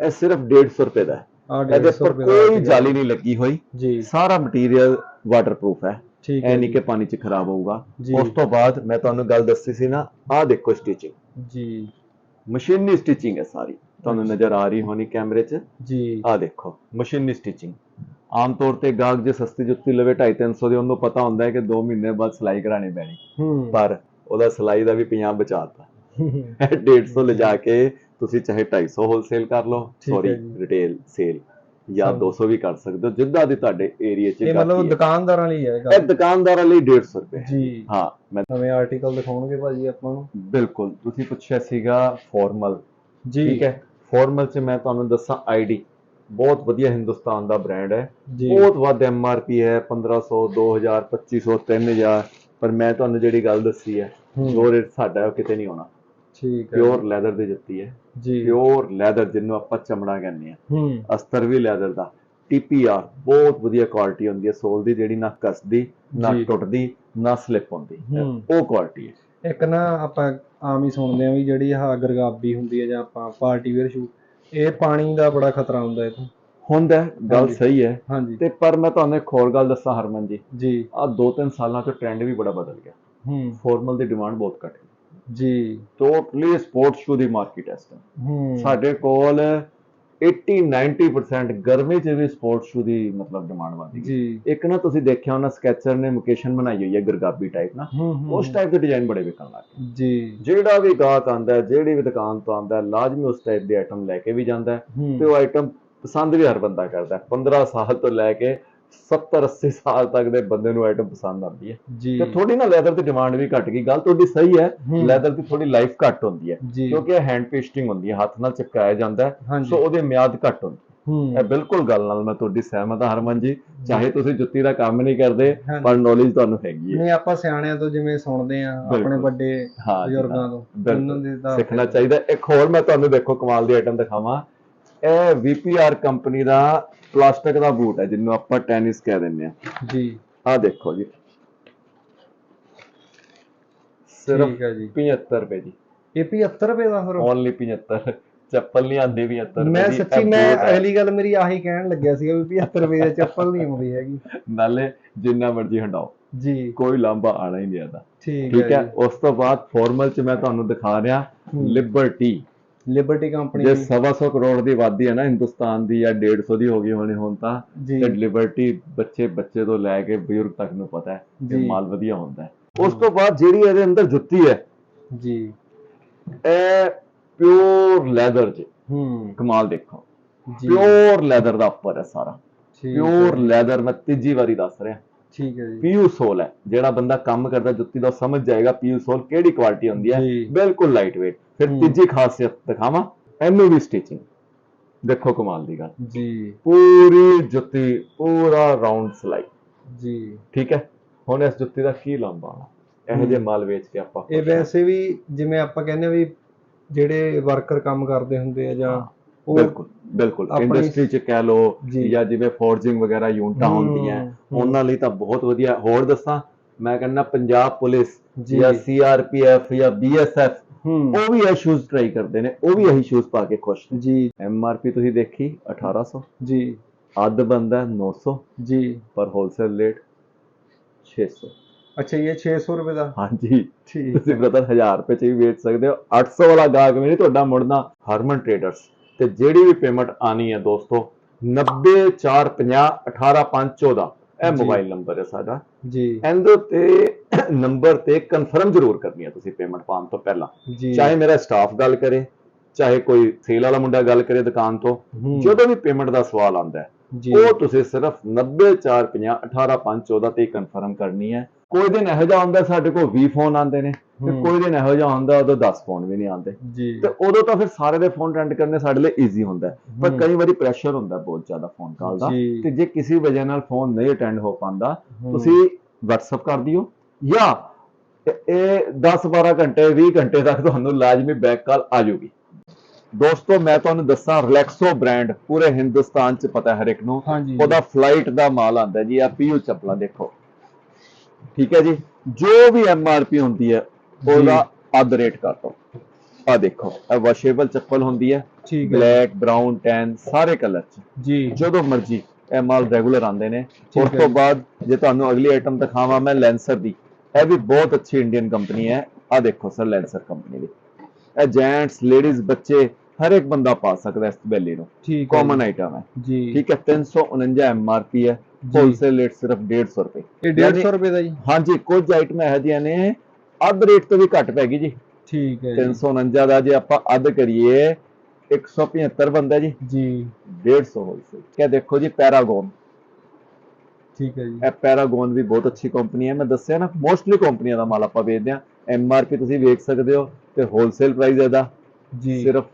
ਇਹ ਸਿਰਫ 150 ਰੁਪਏ ਦਾ ਹੈ। ਆ ਇਹਦੇ 150 ਉੱਪਰ ਰੁਪਏ ਦਾ ਕੋਈ ਜਾਲੀ ਨਹੀਂ ਲੱਗੀ ਹੋਈ। ਜੀ। ਸਾਰਾ ਮਟੀਰੀਅਲ ਵਾਟਰਪ੍ਰੂਫ ਹੈ। ਠੀਕ ਹੈ ਨਹੀਂ ਜੀ। ਕਿ ਪਾਣੀ ਚ ਖਰਾਬ ਹੋਊਗਾ। ਉਸ ਤੋਂ ਬਾਅਦ ਮੈਂ ਤੁਹਾਨੂੰ ਗੱਲ ਦੱਸੀ ਸੀ ਨਾ ਆਹ ਦੇਖੋ ਸਟਿਚਿੰਗ ਜੀ। ਮਸ਼ੀਨੀ ਸਟਿਚਿੰਗ ਹੈ ਸਾਰੀ। ਤੁਹਾਨੂੰ ਨਜ਼ਰ ਆ ਰਹੀ ਹੋਣੀ ਕੈਮਰੇ 'ਚ? ਜੀ। ਆਹ ਦੇਖੋ ਮਸ਼ੀਨੀ ਸਟਿਚਿੰਗ ਆਮ ਤੌਰ ਤੇ ਗਾਹਕ ਜੇ ਸਸਤੀ ਜੁੱਤੀ ਲਵੇ 250 ਦੀ ਉਹਨੂੰ ਪਤਾ ਹੁੰਦਾ ਹੈ ਕਿ 2 ਮਹੀਨੇ ਬਾਅਦ ਸਿਲਾਈ ਕਰਾਣੀ ਪੈਣੀ। ਪਰ ਉਹਦਾ ਸਿਲਾਈ ਦਾ ਵੀ 50 ਬਚਾਤਾ 150 ਲਿਜਾ ਕੇ ਤੁਸੀਂ ਚਾਹੇ 250 ਹੋਲਸੇਲ ਕਰ ਲਓ ਸੌਰੀ। ਰਿਟੇਲ ਸੇਲ ਜਾਂ ਸਮਝ। 200 ਵੀ ਕਰ ਸਕਦੇ ਹੋ ਜਿੱਦਾਂ ਦੀ ਤੁਹਾਡੇ ਏਰੀਆ 'ਚ ਇਹ ਮਤਲਬ। ਦੁਕਾਨਦਾਰਾਂ ਲਈ ਹੈ ਇਹ ਦੁਕਾਨਦਾਰਾਂ ਲਈ 150 ਰੁਪਏ। ਜੀ। ਹਾਂ ਮੈਂ ਨਵੇਂ ਆਰਟੀਕਲ ਦਿਖਾਉਣਗੇ ਭਾਜੀ ਆਪਾਂ ਨੂੰ। ਬਿਲਕੁਲ ਤੁਸੀਂ ਪੁੱਛਿਆ ਸੀਗਾ ਫਾਰਮਲ ਜੀ। ਠੀਕ ਹੈ ਫਾਰਮਲ 'ਚ ਮੈਂ ਤੁਹਾਨੂੰ ਦੱਸਾਂ ਆਈਡੀ ਬਹੁਤ ਵਧੀਆ ਹਿੰਦੁਸਤਾਨ ਦਾ ਬ੍ਰਾਂਡ ਹੈ। ਬਹੁਤ ਵੱਧ ਐਮਆਰਪੀ ਹੈ 1500 2000 2500 3000 ਪਰ ਮੈਂ ਤੁਹਾਨੂੰ ਜਿਹੜੀ ਗੱਲ ਦੱਸੀ ਹੈ। ਜੋ ਰੇਟ ਸਾਡਾ ਕਿਤੇ ਨਹੀਂ ਹੋਣਾ ਠੀਕ ਹੈ। ਪਿਓਰ ਲੈਦਰ ਦੀ ਜੁੱਤੀ ਹੈ। ਜੀ। ਪਿਓਰ ਲੈਦਰ ਜਿਹਨੂੰ ਆਪਾਂ ਚਮੜਾ ਕਹਿੰਦੇ ਆ ਹੂੰ। ਅਸਤਰ ਵੀ ਲੈਦਰ ਦਾ। ਟੀਪੀਆਰ ਬਹੁਤ ਵਧੀਆ ਕੁਆਲਿਟੀ ਹੁੰਦੀ ਹੈ। ਸੋਲ ਦੀ ਜਿਹੜੀ ਨਾ ਕੱਸਦੀ ਨਾ। ਟੁੱਟਦੀ ਨਾ ਸਲਿੱਪ ਹੁੰਦੀ। ਉਹ ਕੁਆਲਿਟੀ ਹੈ। ਇੱਕ ਨਾ ਆਪਾਂ ਆਮ ਹੀ ਸੁਣਦੇ ਆ ਵੀ ਜਿਹੜੀ ਆਹ ਗਰਗਾਬੀ ਹੁੰਦੀ ਹੈ ਜਾਂ ਆਪਾਂ ਪਾਰਟੀ ਵੇਅਰ ਸ਼ੂ ਇਹ ਪਾਣੀ ਦਾ ਬੜਾ ਖਤਰਾ ਹੁੰਦਾ ਇਹ ਤੋਂ ਹੁੰਦਾ ਗੱਲ। ਸਹੀ ਹੈ। ਤੇ ਪਰ ਮੈਂ ਤੁਹਾਨੂੰ ਇੱਕ ਹੋਰ ਗੱਲ ਦੱਸਾਂ ਹਰਮਨ ਜੀ। ਜੀ। ਆ ਦੋ ਤਿੰਨ ਸਾਲਾਂ ਤੋਂ ਟ੍ਰੈਂਡ ਵੀ ਬੜਾ ਬਦਲ ਗਿਆ। ਹੂੰ। ਫਾਰਮਲ ਦੀ ਡਿਮਾਂਡ ਬਹੁਤ ਘਟ ਗਈ। ਜੀ। ਟੋਟਲੀ ਸਪੋਰਟਸ ਸ਼ੂ ਦੀ ਮਾਰਕੀਟ ਇਸ। ਹੂੰ। ਸਾਡੇ ਕੋਲ 80 90% ਗਰਮੀ 'ਚ ਵੀ ਸਪੋਰਟਸ ਸ਼ੂ ਦੀ ਮਤਲਬ ਡਿਮਾਂਡ ਵਧੀ ਜੀ। ਇੱਕ ਨਾ ਤੁਸੀਂ ਦੇਖਿਆ ਹੋਣਾ ਸਕੈਚਰ ਨੇ ਲੋਕੇਸ਼ਨ ਬਣਾਈ ਹੋਈ ਹੈ ਗਰਗਾਬੀ ਟਾਈਪ ਨਾ। ਉਸ ਟਾਈਪ ਦੇ ਡਿਜ਼ਾਈਨ ਬੜੇ ਵਿਕਣ ਲੱਗ ਗਏ। ਜੀ। ਜਿਹੜਾ ਵੀ ਗਾਹਕ ਆਂਦਾ ਜਿਹੜੀ ਵੀ ਦੁਕਾਨ ਤੋਂ ਆਂਦਾ ਲਾਜ਼ਮੀ ਉਸ ਟਾਈਪ ਦੇ ਆਈਟਮ ਲੈ ਕੇ ਵੀ ਜਾਂਦਾ ਤੇ ਉਹ ਆਈਟਮ ਪਸੰਦ ਵੀ ਹਰ ਬੰਦਾ ਕਰਦਾ ਹੈ। 15 ਸਾਲ ਤੋਂ ਲੈ ਕੇ 70 80 ਸਾਲ ਤੱਕ ਦੇ ਬੰਦੇ ਨੂੰ ਆਈਟਮ ਪਸੰਦ ਆਉਂਦੀ ਹੈ। ਤੇ ਥੋੜੀ ਨਾ ਲੈਦਰ ਦੀ ਡਿਮਾਂਡ ਵੀ ਘਟ ਗਈ। ਗੱਲ ਤੁਹਾਡੀ ਸਹੀ ਹੈ। ਲੈਦਰ ਦੀ ਥੋੜੀ ਲਾਈਫ ਘੱਟ ਹੁੰਦੀ ਹੈ। ਕਿਉਂਕਿ ਇਹ ਹੈਂਡ ਪੇਸਟਿੰਗ ਹੁੰਦੀ ਹੈ। ਹੱਥ ਨਾਲ ਚਿਪਕਾਇਆ ਜਾਂਦਾ ਸੋ ਉਹਦੀ ਮਿਆਦ ਘੱਟ ਹੁੰਦੀ ਇਹ ਬਿਲਕੁਲ ਗੱਲ ਨਾਲ ਮੈਂ ਤੁਹਾਡੀ ਸਹਿਮਤ ਹਾਂ ਹਰਮਨ ਜੀ। ਚਾਹੇ ਤੁਸੀਂ ਜੁੱਤੀ ਦਾ ਕੰਮ ਨਹੀਂ ਕਰਦੇ। ਪਰ ਨੌਲੇਜ ਤੁਹਾਨੂੰ ਹੈਗੀ ਹੈ। ਨਹੀਂ ਆਪਾਂ ਸਿਆਣਿਆਂ ਤੋਂ ਜਿਵੇਂ ਸੁਣਦੇ ਆ ਆਪਣੇ। ਵੱਡੇ ਬਜ਼ੁਰਗਾਂ ਹਾਂ। ਤੋਂ। ਬਿਲਕੁਲ। ਉਹਨਾਂ ਦੇ ਤਾਂ ਸਿੱਖਣਾ ਚਾਹੀਦਾ ਇੱਕ ਹੋਰ ਮੈਂ ਤੁਹਾਨੂੰ ਦੇਖੋ ਕਮਾਲ ਦੀ ਆਈਟਮ ਦਿਖਾਵਾਂ। ਇਹ VPR ਕੰਪਨੀ ਦਾ ਪਲਾਸਟਿਕ ਦਾ ਬੂਟ ਹੈ ਜਿਹਨੂੰ ਆਪਾਂ ਟੈਨਿਸ ਕਹਿ ਦਿੰਦੇ ਆ ਜੀ। ਆਹ ਦੇਖੋ ਜੀ। ਸਿਰਫ ਠੀਕ ਹੈ ਜੀ। 75 ਰੁਪਏ ਦੀ ਇਹ 75 ਰੁਪਏ ਦਾ ਫਿਰ? ਓਨਲੀ 75 ਚੱਪਲ ਨਹੀਂ ਆਂਦੀ 75 ਰੁਪਏ ਮੈਂ ਦੀ, ਸੱਚੀ ਮੈਂ ਹੈ। ਅਗਲੀ ਗੱਲ ਮੇਰੀ ਆਹੀ ਕਹਿਣ ਲੱਗਿਆ ਸੀਗਾ ਵੀ 75 ਰੁਪਏ ਦੀ ਚੱਪਲ ਨਹੀਂ ਆਉਂਦੀ ਹੈਗੀ। ਨਾਲੇ ਜਿੰਨਾ ਮਰਜ਼ੀ ਹਟਾਓ ਜੀ। ਕੋਈ ਲਾਂਭਾ ਆਣਾ ਹੀ ਨਹੀਂ ਆਦਾ ਠੀਕ ਠੀਕ ਹੈ ਹੈ? ਉਸ ਤੋਂ ਬਾਅਦ ਫਾਰਮਲ ਚ ਮੈਂ ਤੁਹਾਨੂੰ ਦਿਖਾ ਰਿਹਾ। ਲਿਬਰਟੀ ਲਿਬਰਟੀ ਕੰਪਨੀ ਜੇ ਸਵਾ ਸੌ ਕਰੋੜ ਦੀ ਆਬਾਦੀ ਹੈ ਨਾ ਹਿੰਦੁਸਤਾਨ ਦੀ ਜਾਂ 150 ਦੀ ਹੋ ਗਈ ਹੋਣੀ ਹੁਣ ਤਾਂ ਜੀ। ਤੇ ਲਿਬਰਟੀ ਬੱਚੇ ਬੱਚੇ ਤੋਂ ਲੈ ਕੇ ਬਜ਼ੁਰਗ ਤੱਕ ਨੂੰ ਪਤਾ ਹੈ ਕਿ ਜੀ। ਮਾਲ ਵਧੀਆ ਹੁੰਦਾ ਹੈ। ਉਸ ਤੋਂ ਬਾਅਦ ਜਿਹੜੀ ਇਹਦੇ ਅੰਦਰ ਜੁੱਤੀ ਹੈ ਜੀ। ਇਹ ਪਿਓਰ ਲੈਦਰ ਚ। ਹੂੰ। ਕਮਾਲ ਦੇਖੋ। ਜੀ। ਪਿਓਰ ਲੈਦਰ ਦਾ ਉੱਪਰ ਹੈ ਸਾਰਾ। ਪਿਓਰ ਲੈਦਰ ਮੈਂ ਤੀਜੀ ਵਾਰੀ ਦੱਸ ਰਿਹਾ। ਠੀਕ ਹੈ ਜੀ। ਪੀਯੂ ਸੋਲ ਹੈ ਜਿਹੜਾ ਬੰਦਾ ਕੰਮ ਕਰਦਾ ਜੁੱਤੀ ਦਾ ਸਮਝ ਜਾਏਗਾ ਪੀਯੂ ਸੋਲ ਕਿਹੜੀ ਕੁਆਲਿਟੀ ਹੁੰਦੀ ਹੈ। ਬਿਲਕੁਲ ਲਾਈਟ weight ਫਿਰ। ਤੀਜੀ ਖਾਸੀਅਤ ਦਿਖਾਵਾਂ ਇਹਨੂੰ ਵੀ ਸਟਿਚਿੰਗ ਦੇਖੋ ਕਮਾਲ ਦੀ ਗੱਲ। ਜੀ। ਪੂਰੀ ਜੁੱਤੀ ਪੂਰਾ ਰਾਉਂਡ ਸਲਾਈ ਜੀ। ਠੀਕ ਹੈ? ਹੁਣ ਇਸ ਜੁੱਤੀ ਦਾ ਕੀ ਆਣਾ ਇਹੋ ਜਿਹੇ ਮਾਲ ਵੇਚ ਕੇ ਆਪਾਂ ਇਹ। ਵੈਸੇ ਵੀ ਜਿਵੇਂ ਆਪਾਂ ਕਹਿੰਦੇ ਆ ਵੀ ਜਿਹੜੇ ਵਰਕਰ ਕੰਮ ਕਰਦੇ ਹੁੰਦੇ ਆ ਜਾਂ ਬਿਲਕੁਲ ਬਿਲਕੁਲ। ਇੰਡਸਟਰੀ ਚ ਕਹਿ ਲੋ ਜੀ। ਜਿਵੇਂ ਫੋਰਜਿੰਗ ਵਗੈਰਾ ਯੂਨਿਟਾਂ ਹੁੰਦੀਆਂ। ਉਹਨਾਂ ਲਈ ਤਾਂ ਬਹੁਤ ਵਧੀਆ। ਹੋਰ ਦੱਸਾਂ ਮੈਂ ਕਹਿੰਦਾ ਪੰਜਾਬ ਪੁਲਿਸ ਜੀ। ਸੀਆਰਪੀਐਫ ਜਾਂ ਬੀਐਸਐਫ ਉਹ ਵੀ ਇਹ ਸ਼ੂਜ਼ ਟਰਾਈ ਕਰਦੇ ਨੇ ਉਹ ਵੀ ਇਹੀ ਸ਼ੂਜ਼ ਪਾ ਕੇ ਖੁਸ਼ ਨੇ। ਜੀ। ਐਮਆਰਪੀ ਤੁਸੀਂ ਦੇਖੀ 1800 ਜੀ। ਅੱਧ ਬੰਦਾ 900 ਜੀ। ਪਰ ਹੋਲਸੇਲ ਰੇਟ 600 ਅੱਛਾ ਇਹ 600 ਰੁਪਏ ਦਾ? ਹਾਂਜੀ। ਠੀਕ। ਤੁਸੀਂ ਬ੍ਰਦਰ 1000 ਰੁਪਏ ਚ ਵੀ ਵੇਚ ਸਕਦੇ ਹੋ। 800 ਵਾਲਾ ਗਾਹਕ ਨਹੀਂ ਤੁਹਾਡਾ ਮੁੜਨਾ। ਹਰਮਨ ਟ੍ਰੇਡਰਸ ਤੇ ਜਿਹੜੀ ਵੀ ਪੇਮੈਂਟ ਆਣੀ ਹੈ ਦੋਸਤੋ 90450 18514 ਇਹ। ਮੋਬਾਈਲ ਨੰਬਰ ਹੈ ਸਾਡਾ। ਜੀ। ਇਹਦੇ ਉੱਤੇ ਨੰਬਰ ਤੇ ਕਨਫਰਮ ਜ਼ਰੂਰ ਕਰਨੀ ਹੈ ਤੁਸੀਂ ਪੇਮੈਂਟ ਪਾਉਣ ਤੋਂ ਪਹਿਲਾਂ। ਚਾਹੇ ਮੇਰਾ ਸਟਾਫ ਗੱਲ ਕਰੇ ਚਾਹੇ ਕੋਈ ਸੇਲ ਵਾਲਾ ਮੁੰਡਾ ਗੱਲ ਕਰੇ ਦੁਕਾਨ ਤੋਂ ਜਦੋਂ ਵੀ ਪੇਮੈਂਟ ਦਾ ਸਵਾਲ ਆਉਂਦਾ ਹੈ ਉਹ ਤੁਸੀਂ ਸਿਰਫ 90450 18514 ਤੇ ਕਨਫਰਮ ਕਰਨੀ ਹੈ। ਕੋਈ ਦਿਨ ਇਹੋ ਜਿਹਾ ਹੁੰਦਾ ਸਾਡੇ ਕੋਲ 20 ਫੋਨ ਆਉਂਦੇ ਨੇ ਤੇ। ਕੋਈ ਦਿਨ ਇਹੋ ਜਿਹਾ ਹੁੰਦਾ ਉਦੋਂ 10 ਫੋਨ ਵੀ ਨਹੀਂ ਆਉਂਦੇ ਤੇ ਉਦੋਂ ਤਾਂ ਫਿਰ ਸਾਰੇ ਦੇ ਫੋਨ ਅਟੈਂਡ ਕਰਨੇ ਸਾਡੇ ਲਈ ਈਜ਼ੀ ਹੁੰਦਾ। ਪਰ। ਕਈ ਵਾਰੀ ਪ੍ਰੈਸ਼ਰ ਹੁੰਦਾ ਬਹੁਤ ਜ਼ਿਆਦਾ ਫੋਨ ਕਾਲ ਦਾ। ਤੇ ਜੇ ਕਿਸੇ ਵਜ੍ਹਾ ਨਾਲ ਫੋਨ ਨਹੀਂ ਅਟੈਂਡ ਹੋ ਪਾਉਂਦਾ। ਤੁਸੀਂ WhatsApp ਕਰ ਦਿਓ ਜਾਂ ਇਹ 10 12 ਘੰਟੇ 20 ਘੰਟੇ ਤੱਕ ਤੁਹਾਨੂੰ ਲਾਜ਼ਮੀ ਬੈਕ ਕਾਲ ਆ ਜਾਊਗੀ ਦੋਸਤੋ ਮੈਂ ਤੁਹਾਨੂੰ ਦੱਸਾਂ ਰਿਲੈਕਸੋ ਬ੍ਰਾਂਡ ਪੂਰੇ ਹਿੰਦੁਸਤਾਨ 'ਚ ਪਤਾ ਹਰ ਇੱਕ ਨੂੰ ਉਹਦਾ ਫਲਾਈਟ ਦਾ ਮਾਲ ਆਂਦਾ ਜੀ ਆ ਪੀਯੂ ਚੱਪਲਾਂ ਦੇਖੋ ਠੀਕ ਹੈ ਜੀ? ਜੋ ਵੀ ਐਮਆਰਪੀ ਹੁੰਦੀ ਹੈ ਉਹਦਾ ਅੱਧ ਰੇਟ ਕਰ ਦੋ ਆ ਦੇਖੋ ਇਹ ਵਾਸ਼ੇਬਲ ਚੱਪਲ ਹੁੰਦੀ ਹੈ ਠੀਕ ਹੈ। ਬਲੈਕ ਬ੍ਰਾਊਨ ਟੈਨ ਸਾਰੇ ਕਲਰ ਚ। ਜੀ। ਜਦੋਂ ਮਰਜ਼ੀ ਇਹ ਮਾਲ ਰੈਗੂਲਰ ਆਉਂਦੇ ਨੇ। ਉਸ ਤੋਂ। ਬਾਅਦ ਜੇ ਤੁਹਾਨੂੰ ਅਗਲੀ ਆਈਟਮ ਦਿਖਾਵਾਂ ਮੈਂ ਲੈਂਸਰ ਦੀ। ਇਹ ਵੀ ਬਹੁਤ ਅੱਛੀ ਇੰਡੀਅਨ ਕੰਪਨੀ ਹੈ। ਆ ਦੇਖੋ ਸਰ ਲੈਂਸਰ ਕੰਪਨੀ ਦੀ। ਇਹ ਜੈਂਟਸ ਲੇਡੀਜ਼ ਬੱਚੇ ਹਰ ਇੱਕ ਬੰਦਾ ਪਾ ਸਕਦਾ ਇਸ ਬੈਲੀ ਨੂੰ। ਠੀਕ ਹੈ ਕਾਮਨ ਆਈਟਮ ਹੈ। ਜੀ। ਠੀਕ ਹੈ 349 ਐਮਆਰਪੀ ਹੈ। ਹੋਲਸੇਲ ਰੇਟ ਸਿਰਫ 150 ਰੁਪਏ। ਇਹ ਯਾਨੀ- 150 ਰੁਪਏ ਦਾ ਜੀ। ਹਾਂਜੀ ਕੁਝ ਆਈਟਮ ਇਹੋ ਜਿਹੀਆਂ ਨੇ ਅੱਧ ਰੇਟ ਤੋਂ ਵੀ ਘੱਟ ਪੈ ਗਈ ਜੀ। ਠੀਕ ਹੈ ਜੀ। 349 ਦਾ ਜੇ ਆਪਾਂ ਅੱਧ ਕਰੀਏ 175 ਬੰਦਾ ਜੀ। ਜੀ। 150 ਹੋਲਸੇਲ ਕਿਆ ਦੇਖੋ ਜੀ ਪੈਰਾਗੋਨ ਠੀਕ ਹੈ ਜੀ। ਇਹ ਪੈਰਾਗੋਨ ਵੀ ਬਹੁਤ ਅੱਛੀ ਕੰਪਨੀ ਹੈ। ਮੈਂ ਦੱਸਿਆ ਨਾ ਮੋਸਟਲੀ ਕੰਪਨੀਆਂ ਦਾ ਮਾਲ ਆਪਾਂ ਵੇਚਦੇ ਆ ਐਮਆਰਪੀ ਤੁਸੀਂ ਵੇਖ ਸਕਦੇ ਹੋ ਤੇ ਹੋਲਸੇਲ ਪ੍ਰਾਈਸ ਇਹਦਾ। ਜੀ। ਸਿਰਫ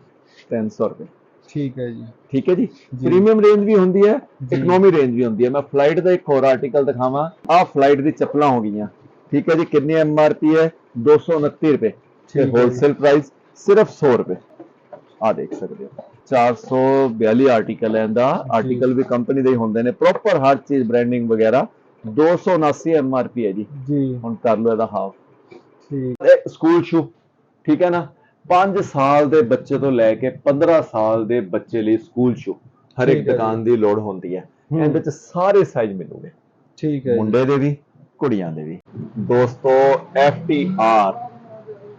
300 ਰੁਪਏ। ਠੀਕ ਹੈ ਜੀ। ਠੀਕ ਹੈ ਜੀ। ਪ੍ਰੀਮੀਅਮ ਰੇਂਜ ਵੀ ਹੁੰਦੀ ਹੈ। ਇਕਨੋਮੀ ਰੇਂਜ ਵੀ ਹੁੰਦੀ ਹੈ। ਮੈਂ ਫਲਾਈਟ ਦਾ ਇੱਕ ਹੋਰ ਆਰਟੀਕਲ ਦਿਖਾਵਾਂ। ਆਹ ਫਲਾਈਟ ਦੀ ਚੱਪਲਾਂ ਹੋ ਗਈਆਂ। ਠੀਕ ਹੈ ਜੀ? ਕਿੰਨੀ ਐਮਆਰਪੀ ਹੈ? 229 ਰੁਪਏ। ਤੇ। ਹੋਲਸੇਲ ਪ੍ਰਾਈਸ ਸਿਰਫ 100 ਰੁਪਏ। ਆ ਦੇਖ ਸਕਦੇ ਹੋ। 442 ਆਰਟੀਕਲ ਹੈ ਇਹਦਾ। ਆਰਟੀਕਲ ਵੀ ਕੰਪਨੀ ਦੇ ਹੀ ਹੁੰਦੇ ਨੇ। ਪ੍ਰੋਪਰ ਹਰ ਚੀਜ਼ ਬ੍ਰਾਂਡਿੰਗ ਵਗੈਰਾ। 279 ਐਮਆਰਪੀ ਹੈ ਜੀ। ਜੀ। ਹੁਣ ਕਰ ਲਓ ਇਹਦਾ ਹਾਫ ਠੀਕ। ਸਕੂਲ ਸ਼ੂ ਠੀਕ ਹੈ ਨਾ? 5 ਸਾਲ ਦੇ ਬੱਚੇ ਤੋਂ ਲੈ ਕੇ 15 ਸਾਲ ਦੇ ਬੱਚੇ ਲਈ ਸਕੂਲ ਸ਼ੂ ਹਰ ਇੱਕ। ਦੁਕਾਨ ਦੀ ਲੋੜ ਹੁੰਦੀ ਹੈ। ਇਹਦੇ ਵਿੱਚ ਸਾਰੇ ਸਾਈਜ਼ ਮਿਲੂਗੇ। ਠੀਕ ਹੈ ਮੁੰਡੇ ਦੇ ਵੀ ਕੁੜੀਆਂ ਦੇ ਵੀ। ਦੋਸਤੋ FTR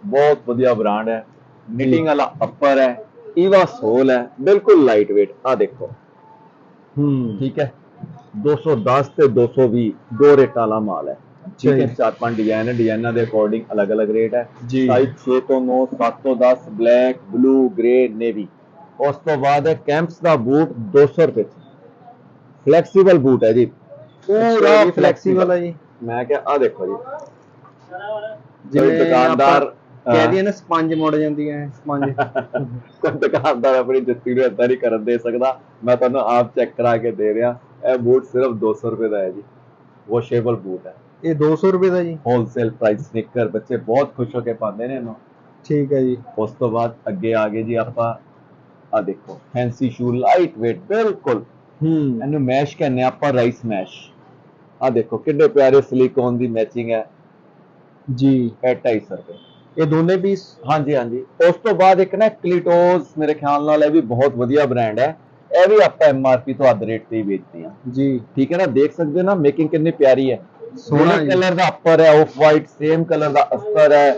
ਬਹੁਤ ਵਧੀਆ ਬ੍ਰਾਂਡ ਹੈ। ਨਿਟਿੰਗ ਵਾਲਾ ਅੱਪਰ ਹੈ। ਈਵਾ ਸੋਲ ਹੈ। ਬਿਲਕੁਲ ਲਾਈਟ weight ਆ ਦੇਖੋ। ਹੂੰ। ਠੀਕ ਹੈ। 210 ਤੇ 220 ਦੋ ਰੇਟਾਂ ਵਾਲਾ ਮਾਲ ਹੈ। ਠੀਕ ਹੈ। ਚਾਰ ਪੰਜ ਡਿਜ਼ਾਈਨ ਹੈ ਡਿਜ਼ਾਈਨਾਂ ਦੇ ਅਕੋਰਡਿੰਗ ਅਲੱਗ-ਅਲੱਗ ਰੇਟ ਹੈ। ਸਾਈਜ਼ 6 ਤੋਂ 9 7 ਤੋਂ 10 ਬਲੈਕ ਬਲੂ ਗ੍ਰੇ ਨੇਵੀ ਉਸ ਤੋਂ ਬਾਅਦ ਹੈ ਕੈਂਪਸ ਦਾ ਬੂਟ 200 ਰੁਪਏ ਫਲੈਕਸੀਬਲ ਬੂਟ ਹੈ ਜੀ। ਪੂਰਾ ਫਲੈਕਸੀਬਲ ਆ ਜੀ। ਮੈਂ ਕਿਹਾ ਆ ਦੇਖੋ ਜੀ। ਜਿਵੇਂ ਦੁਕਾਨਦਾਰ ਆਪਾਂ ਕਹਿ ਦਈਏ ਨਾ ਸਪੰਜ ਮੁੜ ਜਾਂਦੀਆਂ ਹੈ ਸਪੰਜ ਕੋਈ ਦੁਕਾਨਦਾਰ ਆਪਣੀ ਜੁੱਤੀ ਨੂੰ ਏਦਾਂ ਨਹੀਂ ਕਰਨ ਦੇ ਸਕਦਾ। ਮੈਂ ਤੁਹਾਨੂੰ ਆਪ ਚੈੱਕ ਕਰਾ ਕੇ ਦੇ ਰਿਹਾ। ਇਹ ਬੂਟ ਸਿਰਫ 200 ਰੁਪਏ ਦਾ ਹੈ ਜੀ। ਵਾਸ਼ੇਬਲ ਬੂਟ ਹੈ। ਇਹ 200 ਰੁਪਏ ਦਾ ਜੀ। ਹੋਲਸੇਲ ਪ੍ਰਾਈਸ ਸਨਿਕਰ ਬੱਚੇ ਬਹੁਤ ਖੁਸ਼ ਹੋ ਕੇ ਪਾਉਂਦੇ ਨੇ ਇਹਨੂੰ। ਠੀਕ ਹੈ ਜੀ। ਉਸ ਤੋਂ ਬਾਅਦ ਅੱਗੇ ਆ ਗਏ ਜੀ ਆਪਾਂ ਆ ਦੇਖੋ ਫੈਂਸੀ ਸ਼ੂ ਲਾਈਟ weight ਬਿਲਕੁਲ। ਹੂੰ। ਇਹਨੂੰ ਮੈਸ਼ ਕਹਿੰਦੇ ਆ ਆਪਾਂ ਰਾਈਸ ਮੈਸ਼ ਆ ਦੇਖੋ ਕਿੰਨੇ ਪਿਆਰੇ ਸਿਲੀਕੋਨ ਦੀ ਮੈਚਿੰਗ ਹੈ। ਜੀ। ਇਹ 250 ਰੁਪਏ। ਇਹ ਦੋਨੇ ਪੀਸ ਹਾਂਜੀ ਹਾਂਜੀ। ਉਸ ਤੋਂ ਬਾਅਦ ਇੱਕ ਨਾ ਕਲੀਟੋਸ ਮੇਰੇ ਖਿਆਲ ਨਾਲ ਇਹ ਵੀ ਬਹੁਤ ਵਧੀਆ ਬ੍ਰਾਂਡ ਹੈ। ਇਹ ਵੀ ਆਪਾਂ ਐਮਆਰਪੀ ਤੋਂ ਅੱਧ ਰੇਟ ਤੇ ਹੀ ਵੇਚਦੇ ਹਾਂ। ਜੀ। ਠੀਕ ਹੈ ਨਾ ਦੇਖ ਸਕਦੇ ਹੋ ਨਾ ਮੇਕਿੰਗ ਕਿੰਨੀ ਪਿਆਰੀ ਹੈ। ਜੀ। ਕਲਰ ਦਾ ਅੱਪਰ ਹੈ ਆਫ ਵਾਈਟ ਸੇਮ ਕਲਰ ਦਾ ਅਸਤਰ ਹੈ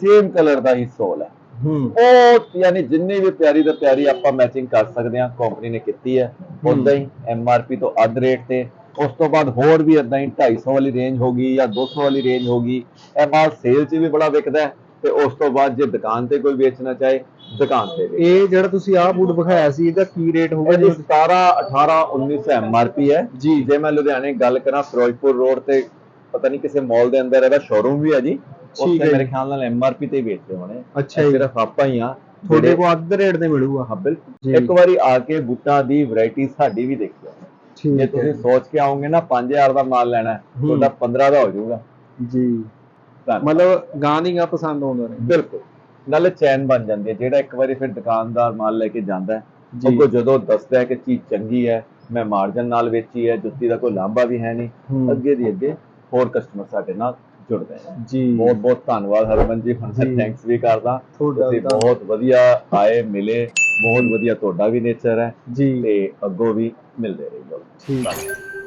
ਸੇਮ ਕਲਰ ਦਾ ਹੀ ਸੋਲ ਹੈ। ਹੂੰ। ਉਹ ਯਾਨੀ ਜਿੰਨੀ ਵੀ ਪਿਆਰੀ ਤੋਂ ਪਿਆਰੀ ਆਪਾਂ ਮੈਚਿੰਗ ਕਰ ਸਕਦੇ ਹਾਂ ਕੰਪਨੀ ਨੇ ਕੀਤੀ ਹੈ ਉਦਾਂ ਹੀ ਐਮਆਰਪੀ ਤੋਂ ਅੱਧ ਰੇਟ ਤੇ। ਉਸ ਤੋਂ ਬਾਅਦ ਹੋਰ ਵੀ ਇਦਾਂ ਹੀ 250 ਵਾਲੀ ਰੇਂਜ ਹੋਗੀ ਜਾਂ 200 ਵਾਲੀ ਰੇਂਜ ਹੋਗੀ ਇਹ ਮਾਲ ਸੇਲ 'ਚ ਵੀ ਬੜਾ ਵਿਕਦਾ ਹੈ। ਤੇ ਉਸ ਤੋਂ ਬਾਅਦ ਜੇ ਦੁਕਾਨ ਤੇ ਕੋਈ ਵੇਚਣਾ ਚਾਹੇ ਦੁਕਾਨ ਤੇ ਇਹ ਜਿਹੜਾ ਤੁਸੀਂ ਆਹ ਬੂਟ ਵਿਖਾਇਆ ਸੀ ਇਹਦਾ ਕੀ ਰੇਟ ਹੋਊਗਾ? ਜੀ 17 18 1900 ਐਮਆਰਪੀ ਹੈ। ਜੀ। ਜੇ ਮੈਂ ਲੁਧਿਆਣੇ ਗੱਲ ਕਰਾਂ ਫਿਰੋਜ਼ਪੁਰ ਰੋਡ ਤੇ ਪਤਾ ਨਹੀਂ ਕਿਸੇ ਮਾਲ ਦੇ ਅੰਦਰ ਇਹਦਾ ਸ਼ੋਰੂਮ ਵੀ ਹੈ ਜੀ। ਉੱਥੇ ਮੇਰੇ। ਖਿਆਲ ਨਾਲ ਐਮਆਰਪੀ ਤੇ ਵੇਚਦੇ ਹੋਣੇ। ਅੱਛਾ ਜੀ। ਸਿਰਫ ਆਪਾਂ ਹੀ ਆ ਤੁਹਾਡੇ ਕੋਲ ਅੱਧ ਰੇਟ ਤੇ ਮਿਲੂਗਾ। ਹਾਂ ਬਿਲਕੁਲ। ਜੀ। ਇੱਕ ਵਾਰੀ ਆ ਕੇ ਬੂਟਾਂ ਦੀ ਵੈਰਾਈਟੀ ਸਾਡੀ ਵੀ ਦੇਖਿਓ। ਜੇ ਤੁਸੀਂ ਸੋਚ ਕੇ ਆਓਗੇ ਨਾ 5000 ਦਾ ਮਾਲ ਲੈਣਾ। ਤੁਹਾਡਾ 15 ਦਾ ਹੋ ਜਾਊਗਾ। ਜੀ। ਮਤਲਬ ਗਾਂ ਦੀ ਗਾਂ ਪਸੰਦ ਆਉਂਦਾ ਨੇ। ਬਿਲਕੁਲ। ਨਾਲੇ ਚੈਨ ਬਣ ਜਾਂਦੀ ਹੈ। ਜਿਹੜਾ ਇੱਕ ਵਾਰੀ ਫਿਰ ਦੁਕਾਨਦਾਰ ਮਾਲ ਲੈ ਕੇ ਜਾਂਦਾ ਹੈ। ਉਹ ਕੋ ਜਦੋਂ ਦੱਸਦਾ ਹੈ ਕਿ ਚੀਜ਼ ਚੰਗੀ ਹੈ ਮੈਂ ਮਾਰਜਨ ਨਾਲ ਵੇਚੀ ਹੈ ਜੁੱਤੀ ਦਾ ਕੋਈ ਲਾਂਭਾ ਵੀ ਹੈ ਨਹੀਂ। ਅੱਗੇ ਦੀ ਅੱਗੇ ਹੋਰ ਕਸਟਮਰ ਸਾਡੇ ਨਾਲ ਜੁੜਦੇ ਨੇ। ਜੀ। ਬਹੁਤ ਬਹੁਤ ਧੰਨਵਾਦ ਹਰਮਨ ਜੀ। ਜੀ। ਥੈਂਕਸ ਵੀ ਕਰਦਾ। ਤੁਸੀਂ ਬਹੁਤ ਵਧੀਆ ਆਏ ਮਿਲੇ। ਬਹੁਤ ਵਧੀਆ ਤੁਹਾਡਾ ਵੀ ਨੇਚਰ ਹੈ। ਜੀ। ਤੇ ਅੱਗੋਂ ਵੀ ਮਿਲਦੇ ਰਹੀਓ। ਠੀਕ। ਹੈ